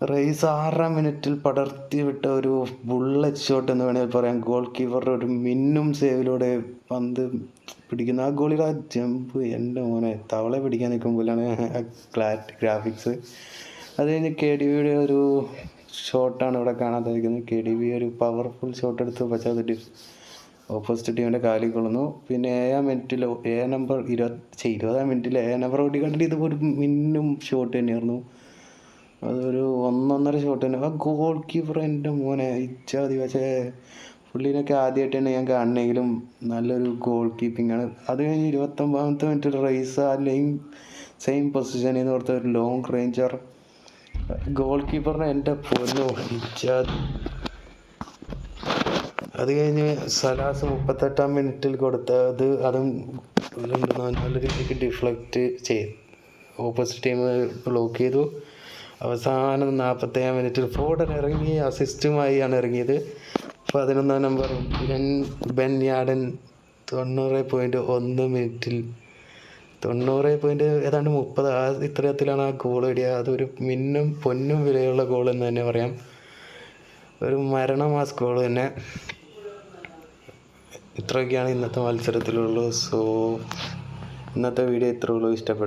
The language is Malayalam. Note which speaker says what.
Speaker 1: റേസ് ആറാം മിനിറ്റിൽ പടർത്തി വിട്ട ഒരു ബുള്ളറ്റ് ഷോട്ട് എന്ന് വേണമെങ്കിൽ പറയാം. ഗോൾ കീപ്പറുടെ ഒരു മിന്നും സേവിലൂടെ പന്ത് പിടിക്കുന്ന. ആ ഗോളിയുടെ ആ ജമ്പ് എന്റെ മോനെ തവളെ പിടിക്കാൻ നിൽക്കുമ്പോഴാണ് ക്ലാറ്റ് ഗ്രാഫിക്സ് അത് കഴിഞ്ഞ് കെ ഡി വിയുടെ ഒരു ഷോട്ടാണ് ഇവിടെ കാണാൻ സാധിക്കുന്നത്. കെ ഡി ബി ഒരു പവർഫുൾ ഷോട്ട് എടുത്ത് പക്ഷേ അത് ഓപ്പോസിറ്റ് ടീമിന്റെ കാലിൽ കൊള്ളുന്നു. പിന്നെ ഏഴാം മിനിറ്റിൽ ഏ നമ്പർ ഇരുപത്തി ഇരുപതാം മിനിറ്റിൽ ഏ നമ്പർ ഓടി ഇത് ഒരു മിന്നും ഷോട്ട് തന്നെയായിരുന്നു. അതൊരു ഒന്നൊന്നര ഷോട്ട് തന്നെ. ആ ഗോൾ കീപ്പർ എന്റെ മോനെ ഇച്ചാതി. പക്ഷേ പുള്ളീനൊക്കെ ആദ്യമായിട്ടാണ് ഞാൻ കാണണമെങ്കിലും നല്ലൊരു ഗോൾ കീപ്പിംഗ് ആണ്. അത് കഴിഞ്ഞ് ഇരുപത്തൊമ്പതാമത്തെ മിനിറ്റിൽ റൈസ് അല്ലെങ്കിൽ സെയിം പൊസിഷനിൽ നിന്ന് കൊടുത്ത ഒരു ലോങ് റേഞ്ചർ ഗോൾ കീപ്പറിനെ എന്റെ പൊന്നു ഇച്ചാതി. അത് കഴിഞ്ഞ് സലാസ് മുപ്പത്തെട്ടാം മിനിറ്റിൽ കൊടുത്തത് അതും നല്ല രീതിക്ക് ഡിഫ്ലക്റ്റ് ചെയ്തു. ഓപ്പോസിറ്റ് ടീം ബ്ലോക്ക് ചെയ്തു. അവസാനം നാൽപ്പത്തേഴാം മിനിറ്റിൽ ഫോർഡൻ ഇറങ്ങി അസിസ്റ്റുമായി ആണ് ഇറങ്ങിയത്. പതിനൊന്നാം നമ്പർ ബെൻ ബെൻ യാഡൻ തൊണ്ണൂറ് പോയിന്റ് ഒന്ന് മിനിറ്റിൽ തൊണ്ണൂറ് പോയിന്റ് ഏതാണ്ട് മുപ്പത് ആ ഇത്തരത്തിലാണ് ആ ഗോൾ ഇടിയ. അതൊരു മിന്നും പൊന്നും വിലയുള്ള ഗോൾ എന്ന് തന്നെ പറയാം. ഒരു മരണമാസ് ഗോൾ തന്നെ. ഇത്രയൊക്കെയാണ് ഇന്നത്തെ മത്സരത്തിലുള്ളൂ. സോ ഇന്നത്തെ വീഡിയോ ഇത്രയുള്ളൂ ഇഷ്ടപ്പെട്ടു